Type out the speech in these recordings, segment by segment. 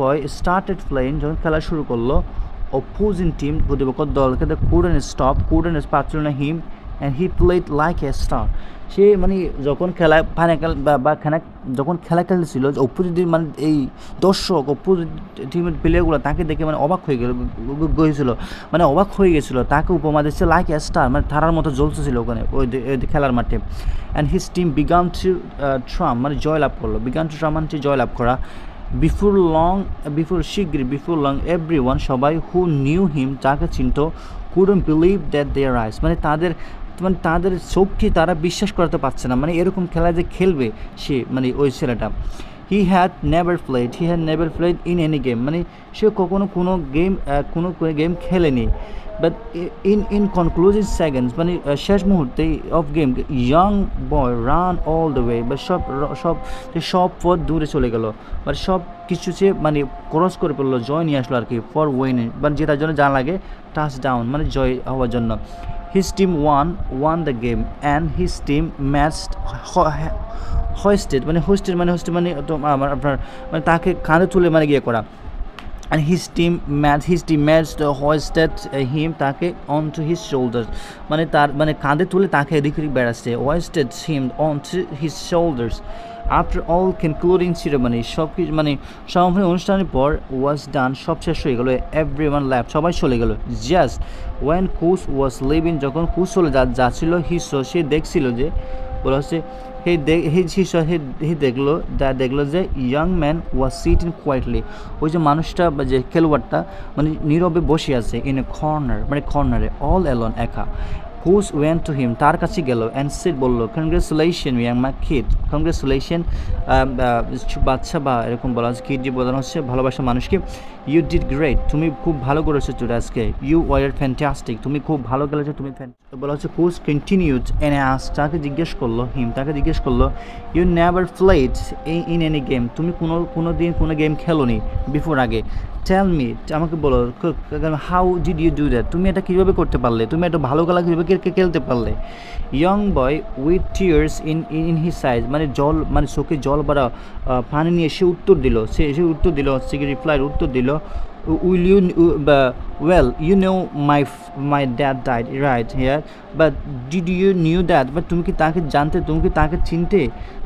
বয় started playing যখন খেলা শুরু করল অপোজিং টিম প্রতিপক্ষ দলকে দ্য কুডেন স্টপ কুডেন পাচ্ছিল না him and he played like a star সে মানে যখন খেলা ফাইনাল বা খেলা, যখন খেলা খেলছিল অপোজিট মানে এই দর্শক অপোজিট টিমের প্লেয়ারগুলো তাকে দেখে মানে অবাক হয়ে গেল গিয়েছিল মানে অবাক হয়ে গেছিল, তাকে উপমা দিচ্ছে লাইক এ স্টার মানে তারার মতো জ্বলতেছিল ওখানে, ওই খেলার মাঠে। And his team began tram মানে জয়লাভ করল। বিগান ট্রাম মানে জয়লাভ করা। বিফোর লং, বিফোর শিগগির বিফোর লং এভরি ওয়ান সবাই হু নিউ হিম যাকে চিনত couldn't believe that their eyes মানে তাদের মানে তাদের চোখকে তারা বিশ্বাস করতে পারছে না মানে এরকম খেলা যে খেলবে সে মানে ওই ছেলেটা। He had never played he had never played in any game মানে সে কখনো কোনো গেম কোনো গেম খেলেনি। But in in conclusive seconds মানে শেষ মুহূর্তে of game young boy run all the way বা সব সব সব পথ দূরে চলে গেল। বা সব কিছু সে মানে ক্রস করে ফেলল, জয় নিয়ে আসলো আর কি ফর উইন মানে জেতার জন্য যা লাগে টাচ ডাউন মানে জয় হওয়ার জন্য। His team won won the game and his team match hosted মানে হোস্টেড মানে হোস্টেড মানে আমার আপনার মানে তাকে কাঁধে তুলে মানে গিয়ে করা। And his team match his team matched uh, hoisted uh, him তাকে onto his shoulders মানে তার মানে কাঁধে তুলে তাকে এদিক ওদিক বেড়াচ্ছে hoisted him onto his shoulders after all concluding ceremony সব কিছু মানে সমাপনী অনুষ্ঠানের পর was done সব শেষ হয়ে গেলো এভরি ওয়ান ল্যাব সবাই চলে গেলো just when coach was leaving যখন কুস চলে যা যাচ্ছিল হি সে দেখছিল যে বলা হচ্ছে, হে হি হি দেখল, যা দেখল যে young man was in quietly ওই যে মানুষটা বা যে খেলোয়াড়টা মানে নীরবে বসে আছে ইন এ কর্নার মানে কর্নারে অল অ্যালন একা। হুস ওয়েন টু হিম তার কাছে গেল অ্যান্ড সিট বলল congratulation young my kid congratulation বাচ্চা বা এরকম বলা হচ্ছে কিড যে বোঝানো হচ্ছে, ভালোবাসা মানুষকে। ইউ ডিড গ্রেট তুমি খুব ভালো করেছ চুট আজকে। ইউ ওয়ার ফ্যান্টাস্টিক তুমি খুব ভালো খেলেছো, তুমি বলা হচ্ছে হুস কন্টিনিউড এন আস তাকে জিজ্ঞেস করল হিম তাকে জিজ্ঞেস করল you never played in any game তুমি কোনো কোনো দিন কোনো গেম খেলোনি বিফোর আগে। টেল মি আমাকে বলো how did you do that তুমি এটা কীভাবে করতে পারলে? তুমি এটা ভালো খেলা কীভাবে কে- কে- খেলতে পারলে। Young boy with tears in in his eyes মানে জল মানে চোখে জল বাড়া পানি নিয়ে সে উত্তর দিল। সে সে উত্তর দিল হচ্ছে কি রিপ্লাইয়ের উত্তর দিল? Will you well you know my my dad died right here but did you knew that but তুমি কি তাকে জানতে, তুমি কি তাকে চিনতে?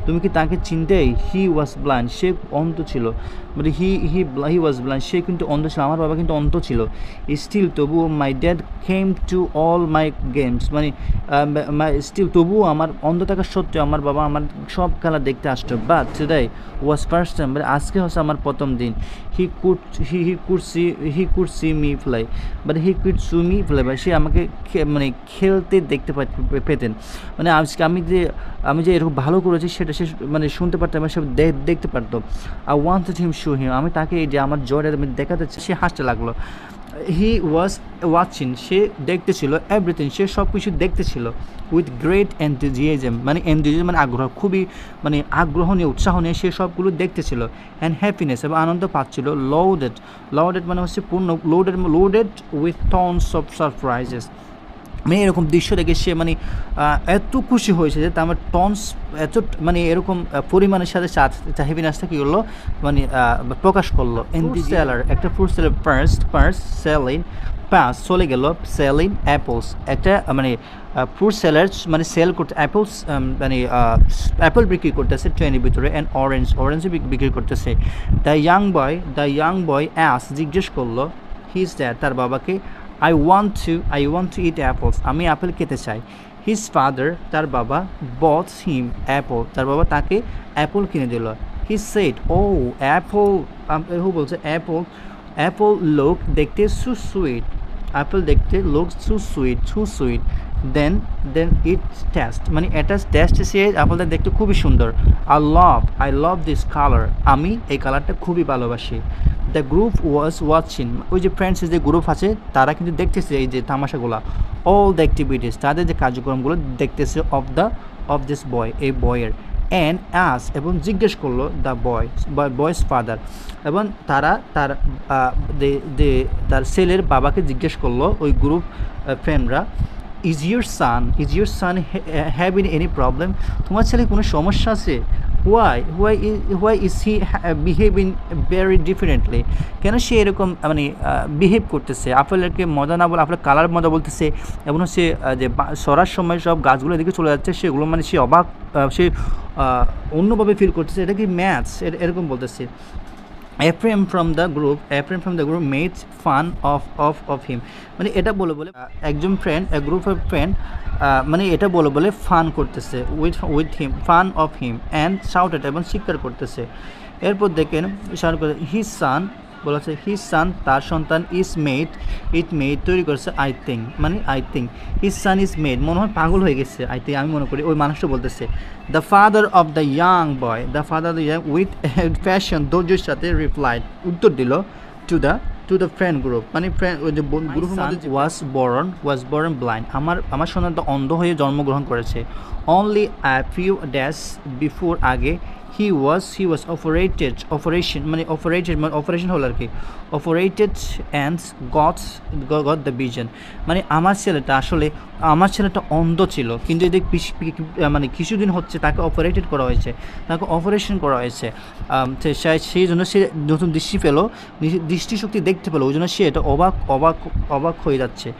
তুমি কি তাকে চিনতে? হি ওয়াজ ব্লাইন্ড সে অন্ত ছিল। মানে হি হি হি ওয়াজ ব্লাইন্ড সে কিন্তু অন্ধ ছিল, আমার বাবা কিন্তু অন্ত ছিল। স্টিল তবুও my dad came to all my games মানে স্টিল তবুও আমার অন্ধ থাকা সত্ত্বেও আমার বাবা আমার সব খেলা দেখতে আসতো। But today was first time আজকে হচ্ছে আমার প্রথম দিন। He could he he could see he could see me play but he could see me say আমাকে মানে খেলতে দেখতে পেতেন। মানে আজকে আমি যে আমি যে এরকম ভালো করেছি সেটা সে মানে শুনতে পারতাম সে দেখতে পারতো। আই ওয়ান্ট হিম শু হিম আমি তাকে এই যে আমার জ্বরে আমি দেখাতে সে হাসতে লাগল। হি ওয়াজ ওয়াচিং সে দেখতেছিল এভরিথিং সে সব কিছু দেখতেছিল উইথ গ্রেট এন্টিজিয়াজম মানে এন্টিজিয়াজম মানে আগ্রহ, খুবই মানে আগ্রহ নিয়ে, উৎসাহ নিয়ে সে সবগুলো দেখতেছিল অ্যান্ড হ্যাপিনেস এবং আনন্দ পাচ্ছিল লোডেড লোডেড মানে হচ্ছে পূর্ণ loaded loaded with tons of surprises মানে এরকম দৃশ্য দেখে সে মানে এত খুশি হয়েছে যে তার টনস এত মানে এরকম পরিমাণের সাথে হ্যাপিনেসটা কী করল? মানে প্রকাশ করল। ইন দি সেলার একটা fruit seller purse purse selling pass চলে গেল সেলিং অ্যাপলস একটা মানে ফ্রুট সেলার মানে সেল করতে অ্যাপলস মানে অ্যাপল বিক্রি করতেছে ট্রেনের ভিতরে অ্যান্ড অরেঞ্জ অরেঞ্জ বিক্রি করতেছে। The young boy the young boy as জিজ্ঞেস করল হিজ দ্যাট তার বাবাকে I want to I want to eat apples আমি অ্যাপেল খেতে চাই। হিজ ফাদার তার বাবা বথ হিম অ্যাপল তার বাবা তাকে অ্যাপল কিনে দিল। হি সেট ও অ্যাপল হু বলছে অ্যাপল অ্যাপল লোক দেখতে সু সুইট অ্যাপল দেখতে লোক সু সুইট সু সুইট দেন দেন ইট টেস্ট মানে এটা টেস্ট সে অ্যাপলটা দেখতে খুবই সুন্দর। I love I love this colour আমি এই কালারটা খুবই ভালোবাসি। দ্য গ্রুপ ওয়াজ ওয়াচিং ওই যে ফ্রেন্ডসের যে গ্রুপ আছে, তারা কিন্তু দেখতেছে এই যে তামাশাগুলো। অল দ্য অ্যাক্টিভিটিস তাদের যে কার্যক্রমগুলো দেখতেছে of the of this boy এই বয়ের অ্যান্ড আস এবং জিজ্ঞেস করল দ্য বয় বয়েস ফাদার এবং তারা তার তার ছেলের বাবাকে জিজ্ঞেস করল ওই গ্রুপ ফ্রেন্ডরা is your son is your son have in any problem তোমার ছেলে কোনো সমস্যা আছে? Why is why is he behaving very differently কেন সে এরকম মানে বিহেভ করতেছে? আপেলকে মজা না বলে আপনার কালার মজা বলতেছে এবং সে যে সরার সময় সব গাছগুলো এদিকে চলে যাচ্ছে, সেগুলো মানে সে অবাক সে অন্যভাবে ফিল করতেছে। এটা কি ম্যাথস এরকম বলতেছে। A friend from the group a friend from the group mates fun of of of him মানে এটা বলে বলে একজন friend a group of friend মানে এটা বলে বলে ফান করতেছে with with him fun of him and shouted এবং স্বীকার করতেছে। এরপর দেখেন শাউট করে সান বলেছে হিজ সান তার সন্তান ইজ মেড ইট মেড তৈরি করেছে আই থিঙ্ক মানে I think his son is mad মনে হয় পাগল হয়ে গেছে আই থিঙ্ক আমি মনে করি ওই মানুষটা বলতেছে the father of the young boy the father the young with patience ধৈর্যের সাথে রিপ্লাইড উত্তর দিল to the to the friend group মানে ফ্রেন্ড ওই যে মধ্যে ওয়াজ বরন ওয়াজ বরন ব্লাইন্ড আমার আমার সন্তান তো অন্ধ হয়ে জন্মগ্রহণ করেছে। Only a few dash before আগে he was he was operated operation মানে অপারেটেড মানে অপারেশন হলো আর কি operated and got got the vision মানে আমার ছেলেটা আসলে আমার ছেলেটা অন্ধ ছিল, কিন্তু এদের মানে কিছুদিন হচ্ছে তাকে অপারেটেড করা হয়েছে, তাকে অপারেশন করা হয়েছে। সেই জন্য সে নতুন দৃষ্টি পেল দৃষ্টিশক্তি দেখতে পেল, ওই জন্য সে এটা অবাক অবাক অবাক হয়ে যাচ্ছে।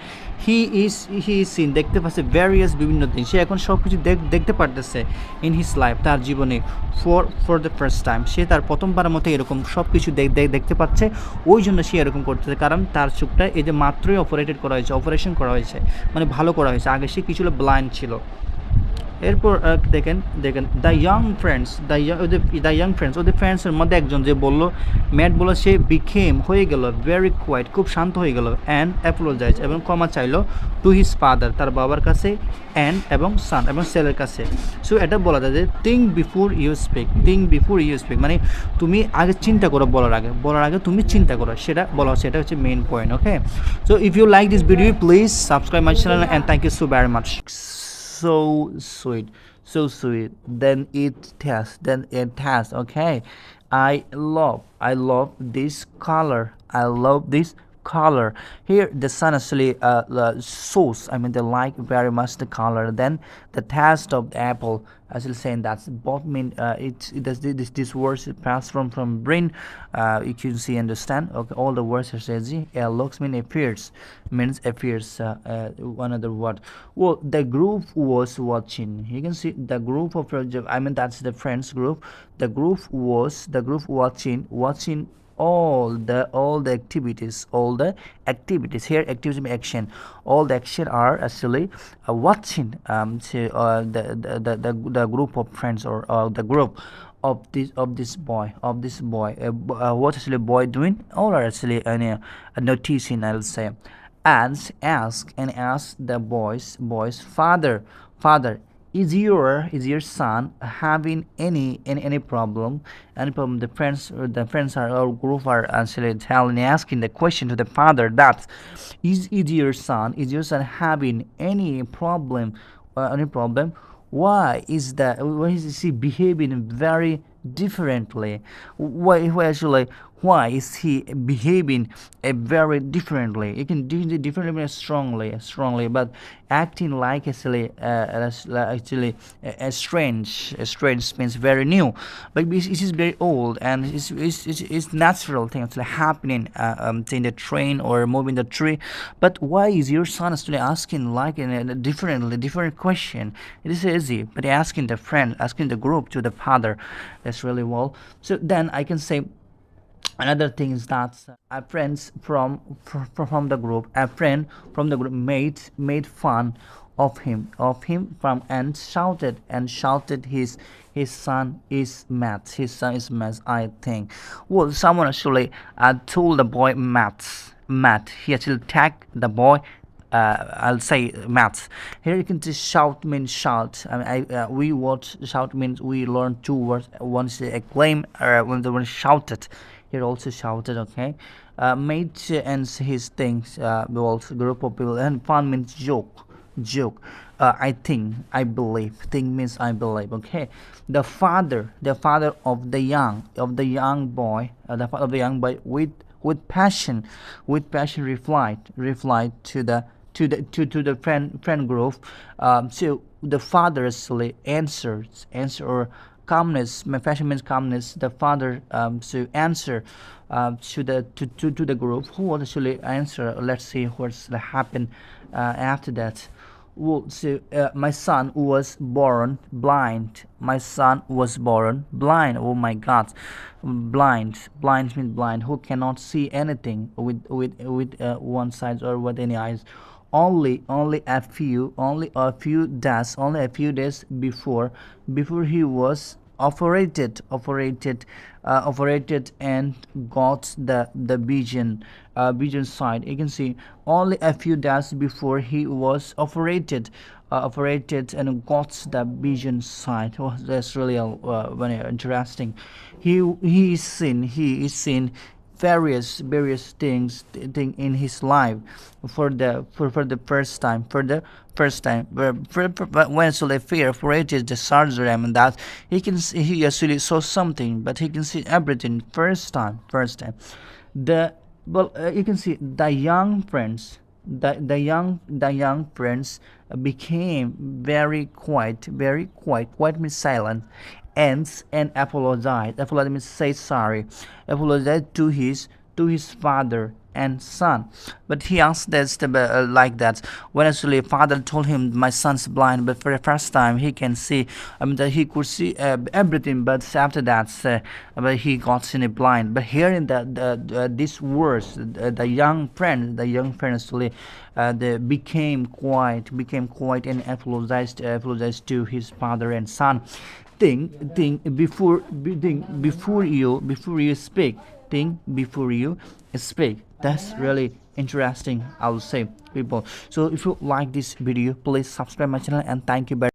He is he is seen দেখতে পাচ্ছে ভ্যারিয়াস বিভিন্ন দিন। সে এখন সব কিছু দেখতে পারতেছে ইন হিস লাইফ তার জীবনে for for the first time সে তার প্রথমবারের মতো এরকম সব কিছু দেখতে পাচ্ছে, ওই জন্য সে এরকম করতেছে, কারণ তার চোখটা এই যে মাত্রই অপারেটেড করা হয়েছে অপারেশন করা হয়েছে মানে ভালো করা হয়েছে। আগে সে কিছুটা ব্লাইন্ড ছিল। এরপর দেখেন দেখেন the young friends the the young friends ওদের ফ্রেন্ডসের মধ্যে একজন যে বলল, ম্যাট বলল, সে বিখেম হয়ে গেল ভেরি কোয়াইট খুব শান্ত হয়ে গেল অ্যান্ড অ্যাপোলোজাইজ এবং ক্ষমা চাইলো টু হিজ ফাদার তার বাবার কাছে অ্যান্ড এবং সান এবং সেলের কাছে। সো এটা বলা যায় যে think before you speak think before you speak মানে তুমি আগে চিন্তা করো বলার আগে বলার আগে তুমি চিন্তা করো, সেটা বলা হচ্ছে এটা হচ্ছে main point okay so if you like this video please subscribe my channel and thank you so very much so sweet so sweet. Then it has then it has okay. I love i love this color. I love this color. Here the sun actually uh, uh shows i mean they like very much the color. Then the taste of the apple as you're saying that's both mean uh, it, it does this this words pass from from brain uh you can see understand. Okay all the words are says uh, looks mean appears means appears uh, uh, another word. Well the group was watching. You can see the group of i mean that's the friends group. The group was the group watching watching all the all the activities all the activities. Here activities mean action. All the action are actually uh, watching um to, uh, the, the, the the group of friends or uh, the group of this of this boy of this boy. Uh, uh, what actually boy doing? All are actually uh, noticing i'll say. And ask and ask the boys boys father father is your is your son having any any, any problem? Any problem? The friends the friends are our group are actually telling asking the question to the father that is is your son is your son having any problem uh, any problem? Why is that why is he behaving very differently? Why, why actually why is he behaving uh, very differently? You can do it differently strongly strongly but acting like actually uh, actually uh, strange uh, strange means very new. But this this very old and it's, it's, it's, it's natural thing actually happening uh, um, in the train or moving the tree. But why is your son actually asking like in a differently different question? It is easy but asking the friend asking the group to the father that's really well. So then i can say another thing is that our friends from from the group a friend from the group made made fun of him of him from and shouted and shouted his his son is mad his son is mad i think well someone actually uh, told the boy maths math he actually tagged the boy uh, I'll say maths. Here you can just shout means shout. I mean, I, uh, we watch shout means we learn two words. once they acclaim, uh, when the one is shouted. Here also shouted. Okay, uh, made and his things. Uh, also group of people and fun means joke, joke. Uh, I think, I believe. Think means I believe. Okay, the father, the father of the young, of the young boy, uh, the father of the young boy with with passion, with passion replied, replied to the to the to, to the friend friend group. Um, so the father answers answer or calmness. My fashion means calmness. The father um, to answer uh, to the to, to, to the group who will actually answer. Let's see what's happened uh, after that. Well, so uh, my son was born blind. My son was born blind. Oh my God, blind. Blind means blind. Who cannot see anything with with with uh, one side or with any eyes. Only only a few only a few days only a few days before before he was operated operated uh, operated and got the the vision uh, vision sight you can see only a few days before he was operated uh, operated and got the vision sight oh, that's really uh, very interesting. He he is seen he is seen various various things thing in his life for the for, for the first time for the first time. Where- for, for, but when actually fear operated the surgery and that he can see, he actually saw something but he can see everything first time first time. The well uh, you can see the young prince the, the young the young prince became very quiet very quiet quite means silent and and apologized apologize means say sorry apologized to his to his father and son. But he asked this to uh, like that. When actually father told him my son's blind but for the first time he can see i mean that he could see uh, everything. But after that uh, but he got seen blind. But hearing that the, the, the this words the, the young friend the young friend actually uh, they became quiet became quiet and apologized uh, apologized to his father and son. Think think before be- think before you before you speak think before you speak. That's really interesting i would say people. So if you like this video please subscribe my channel and thank you very